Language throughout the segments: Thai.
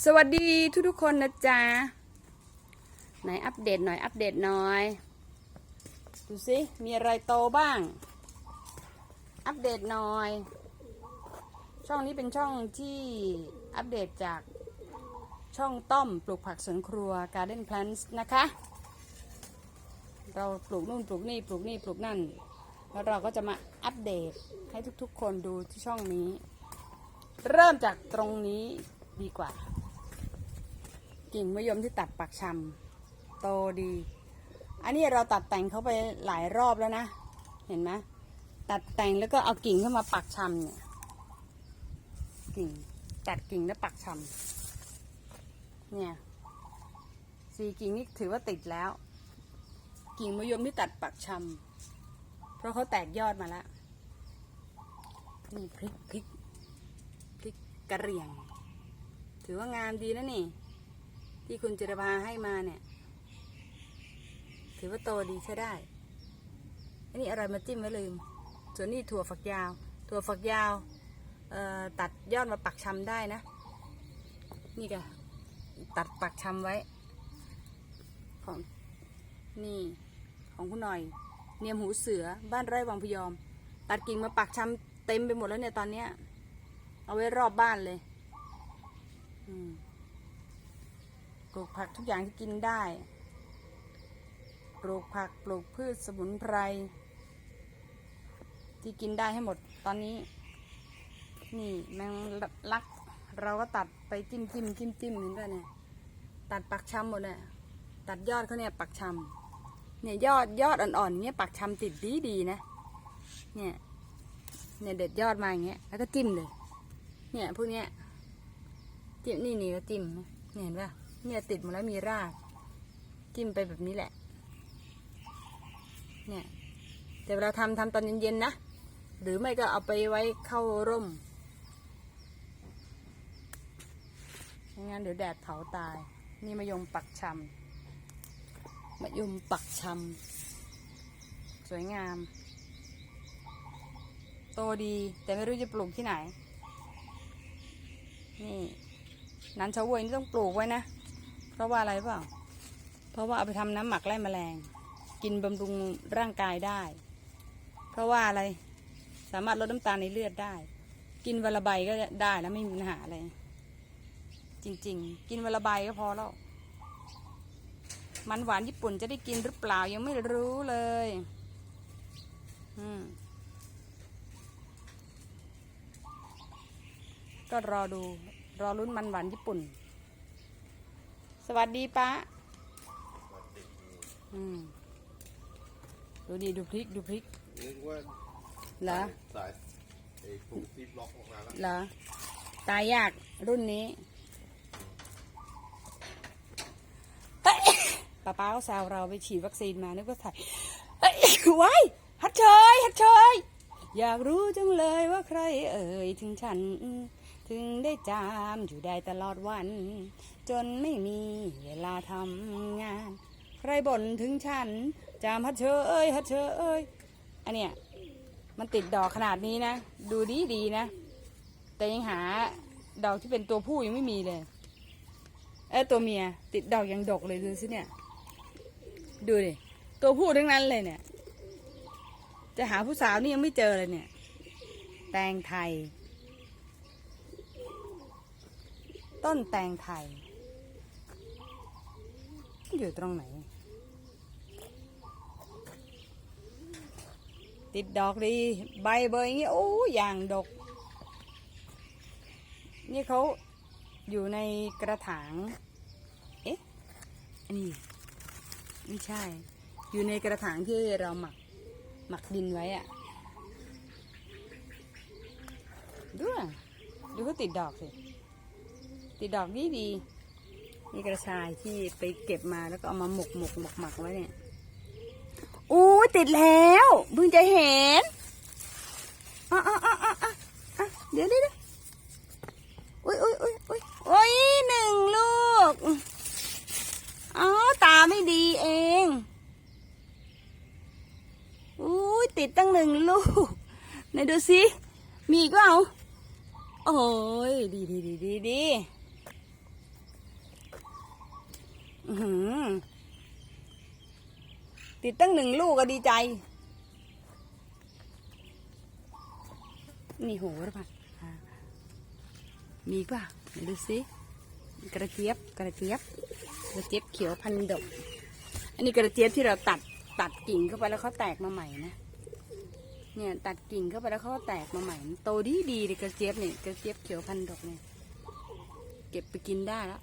สวัสดีทุกทุกๆคนนะจ๊ะ ไหนอัปเดตหน่อยอัปเดตหน่อย ดูสิ มีอะไรโตบ้าง อัปเดตหน่อย ช่องนี้เป็นช่องที่อัปเดตจากช่องต้อมปลูกผักสวนครัว Garden Plants นะคะ เราปลูกนู่นปลูกนี่ปลูกนี่ปลูกนั่น แล้วเราก็จะมาอัปเดตให้ทุกๆคนดูที่ช่องนี้ เริ่มจากตรงนี้ดีกว่า กิ่งมะยมที่ตัดปักชำโตดี อันนี้เราตัดแต่งเขาไปหลายรอบแล้วนะ เห็นไหมตัดแต่งแล้วก็เอากิ่งเข้ามาปักชำเนี่ย กิ่งตัดกิ่งแล้วปักชำเนี่ยสี่กิ่งนี่ถือว่าติดแล้ว กิ่งมะยมที่ตัดปักชำเพราะเขาแตกยอดมาแล้วนี่พริกพริกพริกกระเรียง ถือว่างามดีนะนี่ ที่คุณจิรภาให้มาเนี่ย ถือว่าโตดีใช้ได้ อันนี้อะไรมาจิ้มไว้ลืม ส่วนนี้ถั่วฝักยาว ถั่วฝักยาวตัดยอดมาปักชำได้นะ นี่กะตัดปักชำไว้ ของนี่ของคุณหน่อย เนียมหูเสือบ้านไร่วังพยอม ตัดกิ่งมาปักชำเต็มไปหมดแล้วเนี่ยตอนเนี้ย เอาไว้รอบบ้านเลย อืม ปลูกผักทุกอย่างที่กินได้ ปลูกผักปลูกพืชสมุนไพร ที่กินได้ให้หมดตอนนี้ นี่แมงลัก เราก็ตัดไปจิ้มจิ้มจิ้มจิ้มเหมือนกันเนี่ย ตัดปักชำหมดเลยตัดยอดเขาเนี่ยปักชำเนี่ยยอดยอดอ่อนๆเนี่ยปักชำติดดีดีนะ เนี่ยเนี่ยเด็ดยอดมาอย่างเงี้ยแล้วก็จิ้มเลย เนี่ยพวกเนี้ยจิ้มนี่นี่ก็จิ้มเนี่ยเห็นปะ เนี่ยติดหมดแล้วมีราก จิ้มไปแบบนี้แหละ เนี่ยแต่เวลาทำทำตอนเย็นๆนะ หรือไม่ก็เอาไปไว้เข้าร่มไม่งั้นเดี๋ยวแดดเผาตาย นี่มะยมปักชำมะยมปักชำสวยงาม โตดีแต่ไม่รู้จะปลูกที่ไหน นี่นันเฉาเวยนี่ต้องปลูกไว้นะ เพราะว่าอะไรเปล่า เพราะว่าเอาไปทำน้ำหมักไล่แมลง กินบำรุงร่างกายได้ เพราะว่าอะไร สามารถลดน้ำตาลในเลือดได้ กินวันละใบก็ได้แล้วไม่มีปัญหาอะไร จริง ๆ กินวันละใบก็พอแล้ว มันหวานญี่ปุ่นจะได้กินหรือเปล่ายังไม่รู้เลย อืมก็รอดู รอลุ้นมันหวานญี่ปุ่น สวัสดีป้าอืมดูดีดูพริกดูพริกนึกว่าเหรอสายไอ้ถุงซิปล็อกออกมาแล้วเหรอตายยากรุ่นนี้เอ้ยป้าป้าก็แซวเราไปฉีดวัคซีนมานึกว่าถ่ายเอ้ยไว้ายฮัดเชยฮัดเชยอยากรู้จังเลยว่าใครเอ่ยถึงฉัน ถึงได้จามอยู่ได้ตลอดวัน จนไม่มีเวลาทำงาน ใครบ่นถึงฉัน จามฮัดเชอเอ้ยฮัดเชอเอ้ยอันเนี้ยมันติดดอกขนาดนี้นะ ดูดีดีนะ แต่ยังหาดอกที่เป็นตัวผู้ยังไม่มีเลย เออตัวเมียติดดอกยังดกเลยดูสิเนี่ย ดูดิตัวผู้ทั้งนั้นเลยเนี่ย จะหาผู้สาวนี่ยังไม่เจอเลยเนี่ย แตงไทย ต้นแตงไทย อยู่ตรงไหน ติดดอกดี ใบเบยอย่างงี้โอ้อย่างดก นี่เขาอยู่ในกระถาง เอ๊ะ อันนี้ ไม่ใช่ อยู่ในกระถางที่เราหมัก หมักดินไว้อะดูอะดูเขาติดดอกสิ ติดดอกดีดีนี่กระชายที่ไปเก็บมาแล้วก็เอามาหมกหมกหมกหมักไว้เนี่ยอู้ติดแล้วเพิ่งจะเห็นอะอะอะอะอะเดี๋ยวเดี๋ยวเดี๋ยวอุ้ยอุ้ยอุ้ยอุ้ยอุ้ยหนึ่งลูกอ๋อตาไม่ดีเองอุ้ยติดตั้งหนึ่งลูกไหนดูสิมีอีกเปล่าโอ้ยดีดีดีดีดี อื้อหือ ติดตั้งหนึ่งลูกก็ดีใจ นี่โหระพาอ่ามีป่ะดูสิกระเจี๊ยบกระเจี๊ยบกระเจี๊ยบเขียวพันดก อันนี้กระเจี๊ยบที่เราตัดตัดกิ่งเข้าไปแล้วเขาแตกมาใหม่นะเนี่ยตัดกิ่งเข้าไปแล้วเขาแตกมาใหม่โตดีดีเลยกระเจี๊ยบเนี่ยกระเจี๊ยบเขียวพันดกเนี่ยเก็บไปกินได้แล้ว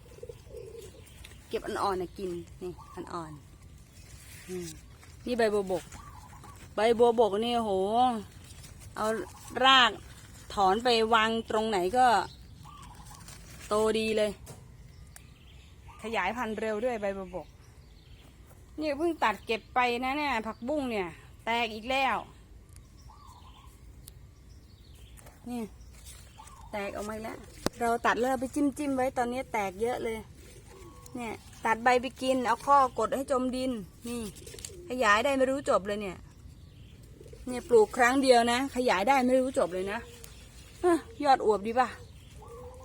เก็บอ่อนๆนะกินนี่อ่อนๆนี่ใบบัวบก ใบบัวบกนี่โห เอารากถอนไปวางตรงไหนก็ โตดีเลย ขยายพันธุ์เร็วด้วยใบบัวบกนี่เพิ่งตัดเก็บไปนะเนี่ย ผักบุ้งเนี่ย แตกอีกแล้วนี่แตกออกมาแล้ว เราตัดแล้วเราไปจิ้มจิ้มๆไว้ตอนนี้แตกเยอะเลย เนี่ยตัดใบไปกิน เอาข้อกดให้จมดิน นี่ ขยายได้ไม่รู้จบเลยเนี่ย เนี่ยปลูกครั้งเดียวนะ ขยายได้ไม่รู้จบเลยนะยอดอวบดีป่ะ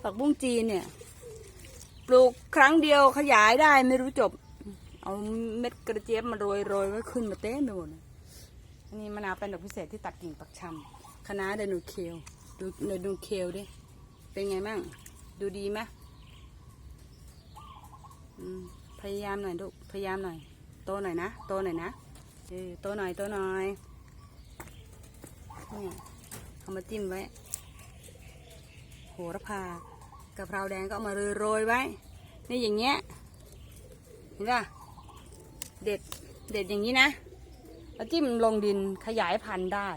ผักบุ้งจีนเนี่ย ปลูกครั้งเดียวขยายได้ไม่รู้จบ เอาเม็ดกระเจี๊ยบมาโรยโรยไว้ขึ้นมาเต็มไปหมดอันนี้มะนาวเป็นดอกพิเศษที่ตัดกิ่งปักชำคณะไดโนเคลดูไดโนเคลดิเป็นไงบ้างดูดีไหม พยายามหน่อยลูกพยายามหน่อย โตหน่อยนะ โตหน่อยนะเออโตหน่อยโตหน่อยเนี่เอามาจิ้มไว้ โหระพากะเพราแดงก็เอามาโรยไว้ นี่อย่างเงี้ย เห็นป่ะ เด็ด เด็ดอย่างนี้นะแล้วจิ้มลงดินขยายพันธุ์ได้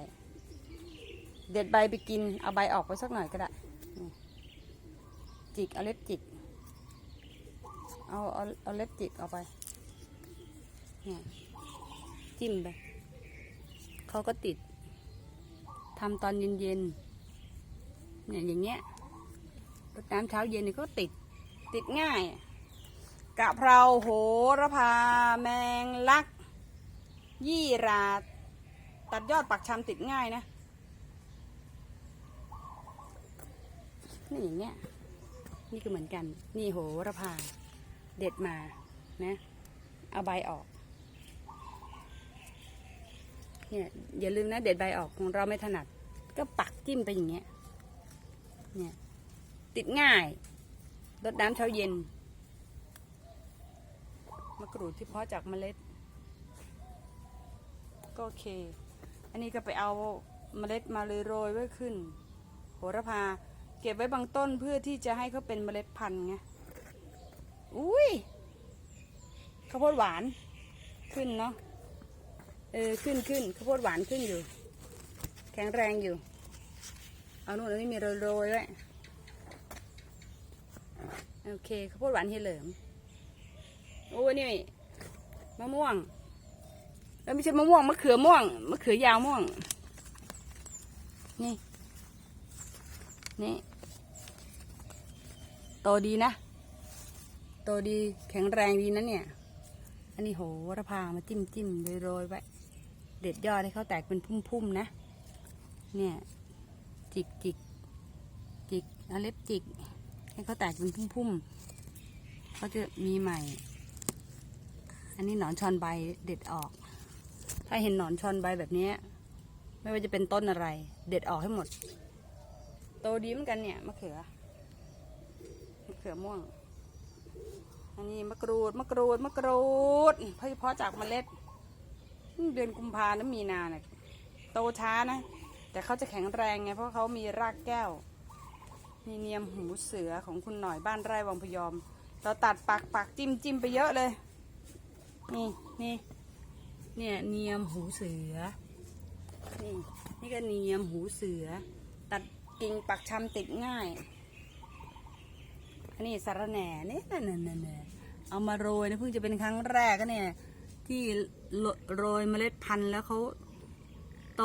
เด็ดใบไปกิน เอาใบออกไปสักหน่อยก็ได้ จิก เอาเล็บจิก เอาเอาเอาเล็บจิกเอาไปเนี่ยจิ้มไปเขาก็ติดทำตอนเย็นๆเนี่ยอย่างเงี้ยรดน้ำเช้าเย็นนี่ก็ติด ติดง่ายกะเพราโหระพา แมงลัก ยี่ราตัดยอดปักชำติดง่ายนะนี่อย่างเงี้ย นี่ก็เหมือนกัน นี่โหระพา เด็ดมานะเอาใบออกเนี่ยอย่าลืมนะเด็ดใบออกของเราไม่ถนัด ก็ปักจิ้มไปอย่างเงี้ยเนี่ยติดง่ายรดน้ำเช้าเย็นมะกรูดที่เพาะจากเมล็ด ก็โอเค อันนี้ก็ไปเอาเมล็ดมาเลยโรยไว้ขึ้น โหระพา เก็บไว้บางต้นเพื่อที่จะให้เขาเป็นเมล็ดพันธุ์ไง อุ้ยข้าวโพดหวานขึ้นเนาะเออขึ้นขึ้นข้าวโพดหวานขึ้นอยู่ แข็งแรงอยู่ เอาโน่นอันนี้มีโรยๆไว้โอเคข้าวโพดหวานเฮเหลิมโอ้นี่มะม่วงแล้วไม่ใช่มะม่วงมะเขือม่วงมะเขือยาวม่วง นี่ นี่โตดีนะ โตดีแข็งแรงดีนะเนี่ย อันนี้โหระพามาจิ้มจิ้มโรยๆไว้เด็ดยอดให้เขาแตกเป็นพุ่มๆนะ เนี่ย จิกจิกจิกเอาเล็บจิก ให้เขาแตกเป็นพุ่มๆเขาจะมีใหม่ อันนี้หนอนชอนใบเด็ดออก ถ้าเห็นหนอนชอนใบแบบนี้ไม่ว่าจะเป็นต้นอะไร เด็ดออกให้หมด โตดีเหมือนกันเนี่ยมะเขือมะเขือม่วง อันนี้มะกรูดมะกรูดมะกรูดเพ่อเพาะจากเมล็ด เดือนกุมภานะมีนาเนี่ยโตช้านะ แต่เขาจะแข็งแรงไงเพราะเขามีรากแก้ว มีเนียมหูเสือของคุณหน่อยบ้านไร่วังพยอม เราตัดปักปักจิ้มจิ้มไปเยอะเลย นี่นี่เนี่ยเนียมหูเสือ นี่นี่ก็เนียมหูเสือ ตัดกิ่งปักชำติดง่าย อันนี้สารแหน่เนี่ยนั่นนั่นนั่นนั่น เอามาโรยนะเพิ่งจะเป็นครั้งแรกก็เนี่ย ที่โรยเมล็ดพันธุ์แล้วเขาโต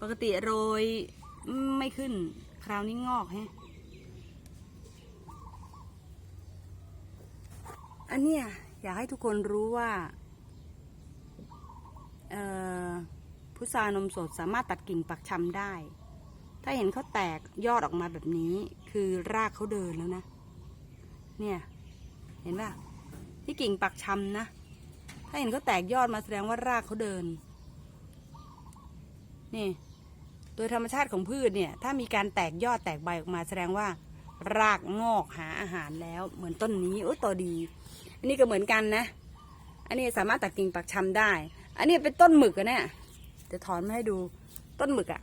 ปกติโรยไม่ขึ้น คราวนี้งอกแฮะอันเนี้ยอยากให้ทุกคนรู้ว่าพุทรานมสดสามารถตัดกิ่งปักชำได้ ถ้าเห็นเขาแตกยอดออกมาแบบนี้ คือรากเขาเดินแล้วนะ เนี่ย เห็นป่ะนี่กิ่งปักชำนะ ถ้าเห็นเขาแตกยอดมาแสดงว่ารากเขาเดิน นี่ โดยธรรมชาติของพืชเนี่ย ถ้ามีการแตกยอดแตกใบออกมาแสดงว่า รากงอกหาอาหารแล้ว เหมือนต้นนี้โอ้ตัวดี อันนี้ก็เหมือนกันนะ อันนี้สามารถตัดกิ่งปักชำได้ อันนี้เป็นต้นหมึกอะเนี่ยจะถอนมาให้ดูต้นหมึกอะ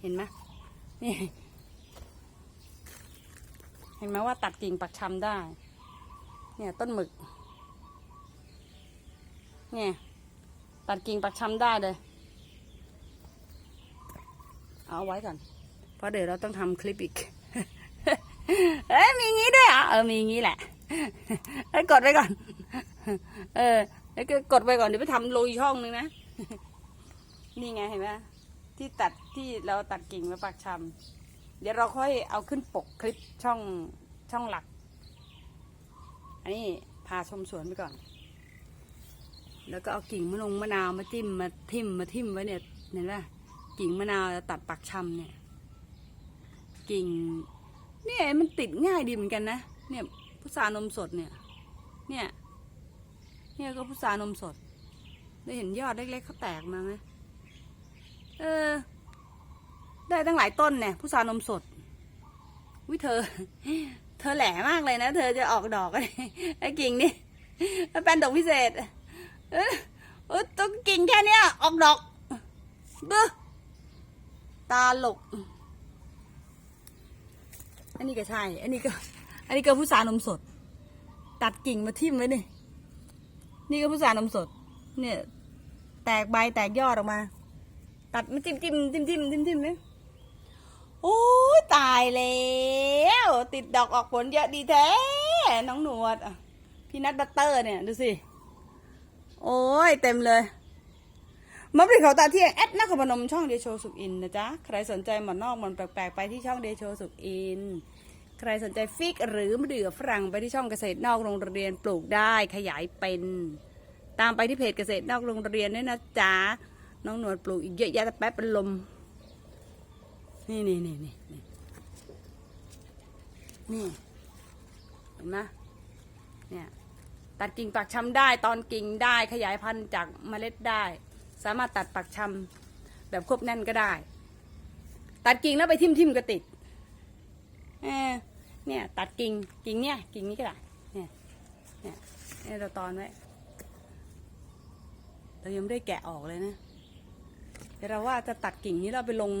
เห็นไหมนี่ เห็นไหมว่าตัดกิ่งปักชำได้ เนี่ยต้นหมึก เนี่ยตัดกิ่งปักชำได้เลย เอาไว้ก่อน เพราะเดี๋ยวเราต้องทำคลิปอีก เอ้ยมีงี้ด้วยอะเออมีงี้แหละเอ้กดไว้ก่อน เออแล้ก็กดไว้ก่อนเดี๋ยวไปทำลงอีกช่องนึงนะ นี่ไงเห็นไหมที่ตัดที่เราตัดกิ่งมาปักชำ เดี๋ยวเราค่อยเอาขึ้นปกคลิปช่องช่องหลัก อันนี้พาชมสวนไปก่อน แล้วก็เอากิ่งมะนงมะนาวมาจิ้มมาทิ่มมาทิ่มไว้เนี่ยเห็นไหมกิ่งมะนาวตัดปักชำเนี่ย กิ่งเนี่ยมันติดง่ายดีเหมือนกันนะ เนี่ยพุทรานมสดเนี่ย เนี่ย เนี่ยก็พุทรานมสด ได้เห็นยอดเล็กๆเขาแตกมาไหมเออ ได้ตั้งหลายต้นเนี่ยพุทรานมสดวิเธอ เธอแหลมากเลยนะ เธอจะออกดอกไรไอ้กิ่งนี่มันเป็นดอกพิเศษ เออเออต้องกิ่งแค่เนี้ยออกดอกเบ้อตาหลก อันนี้ก็ใช่ อันนี้ก็ อันนี้ก็พุทรานมสด ตัดกิ่งมาทิ่มไว้นี่ นี่ก็พุทรานมสด เนี่ย แตกใบแตกยอดออกมา ตัดมาจิ้มจิ้มจิ้มจิ้มจิ้มจิ้มเลย อ้ตายแล้วติดดอกออกผลเยอะดีแท้ น้องหนวดพี่นัทบัตเตอร์เนี่ยดูสิ โอ้ยเต็มเลยมะพร้าวเขาตาเที่ยงแอดนครพนมช่องเดโชสุกอินนะจ๊ะ ใครสนใจหมอนนอกหมอนแปลกๆ ไปที่ช่องเดโชสุกอิน ใครสนใจฟิกหรือมะเดื่อฝรั่งไปที่ช่องเกษตรนอกโรงเรียนปลูกได้ขยายเป็น ตามไปที่เพจเกษตรนอกโรงเรียนด้วยนะจ๊ะ น้องหนวดปลูกอีกเยอะแยะแต่แป๊บเป็นลม นี่นี่นี่นี่นี่นี่เห็นไหมเนี่ยตัดกิ่งปักชำได้ตอนกิ่งได้ขยายพันธุ์จากเมล็ดได้ สามารถตัดปักชำแบบควบแน่นก็ได้ ตัดกิ่งแล้วไปทิ่มทิมก็ติดเออเนี่ย ตัดกิ่งกิ่งเนี่ย กิ่งนี้ก็ได้เนี่ยเนี่ยเนี่ยเราตอนไว้เรายังไม่ได้แกะออกเลยนะเดี๋ยวเราว่าจะตัดกิ่งนี้เราไปลง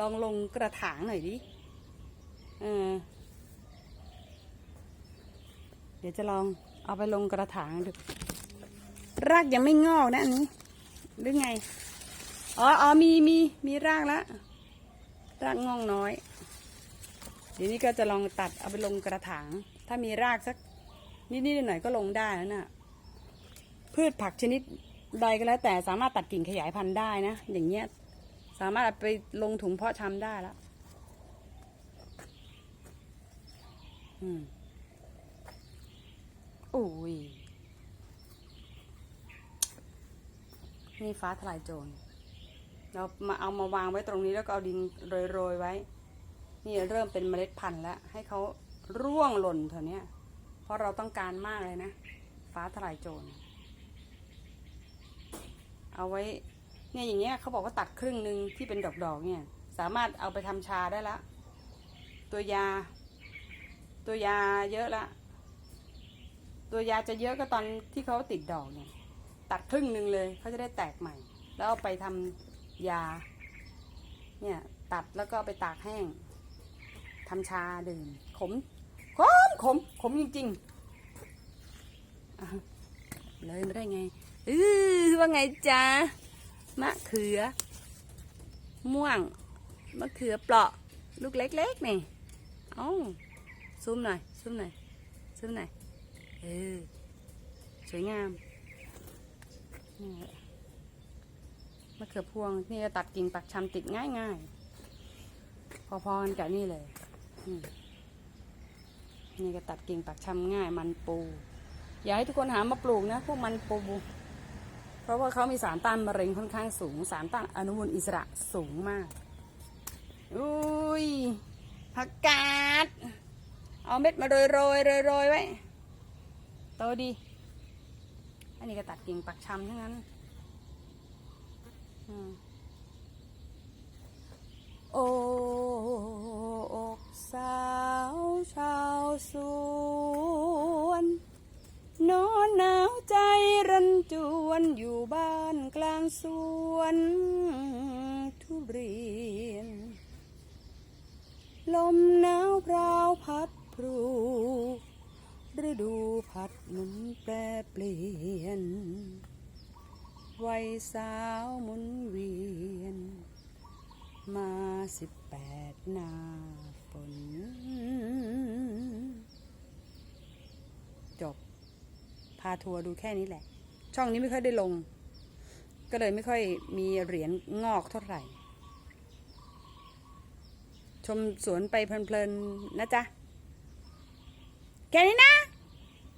ลองลงกระถางหน่อยดิเออเดี๋ยวจะลองเอาไปลงกระถางดู รากยังไม่งอกนะอันนี้ หรือไง อ๋ออ๋อมีมีมีรากแล้วรากงอกน้อย เดี๋ยวนี้ก็จะลองตัดเอาไปลงกระถาง ถ้ามีรากสักนิดๆหน่อยๆก็ลงได้แล้วน่ะ พืชผักชนิดใดก็แล้วแต่สามารถตัดกิ่งขยายพันธุ์ได้นะ อย่างเงี้ย สามารถเอาไปลงถุงเพาะชำได้แล้วอืมโอ้ย นี่ฟ้าทลายโจร เรามาเอามาวางไว้ตรงนี้แล้วก็เอาดินโรยๆไว้ นี่เริ่มเป็นเมล็ดพันธุ์แล้ว ให้เขาร่วงหล่นเถอะเนี้ย เพราะเราต้องการมากเลยนะ ฟ้าทลายโจร เอาไว้ เนี่ยอย่างเงี้ยเขาบอกว่าตัดครึ่งหนึ่งที่เป็นดอกๆเนี่ย สามารถเอาไปทำชาได้ละ ตัวยา ตัวยาเยอะละ ตัวยาจะเยอะก็ตอนที่เขาติดดอกเนี่ย ตัดครึ่งหนึ่งเลยเขาจะได้แตกใหม่ แล้วเอาไปทำยา เนี่ยตัดแล้วก็ไปตากแห้งทำชาดื่มขมขมขมขมจริงๆเลยไม่ได้ไงเออว่าไงจ๊ะ มะเขือ ม่วง มะเขือเปราะ ลูกเล็กๆนี่เอ้าซูมหน่อยซูมหน่อยซูมหน่อยเออสวยงามมะเขือพวงนี่ก็ตัดกิ่งปักชำติดง่ายๆ พอๆกันกับนี่เลยนี่ก็ตัดกิ่งปักชำง่ายมันปู อยากให้ทุกคนหามาปลูกนะ พวกมันปู ราะว่าเขามีสารต้านมะเร็งค่อนข้างสูง สารต้านอนุมูลอิสระสูงมาก อุ้ยผักกาด เอาเม็ดมาโรยโรยโรยโรยไว้ โตดี อันนี้ก็ตัดกิ่งปักชำทั้งนั้นอืมโอ้อกสาวชาวสวน นอนหนาวใจรันจวนอยู่บ้านกลางสวนทุเรียน ลมหนาวพราวพัดพรูฤดูพัดหมุนแปรเปลี่ยน วัยสาวหมุนเวียน มาสิบแปดนาฝน จบ พาทัวร์ดูแค่นี้แหละ ช่องนี้ไม่ค่อยได้ลง ก็เลยไม่ค่อยมีเหรียญงอกเท่าไหร่ ชมสวนไปเพลินๆนะจ๊ะ แค่นี้นะ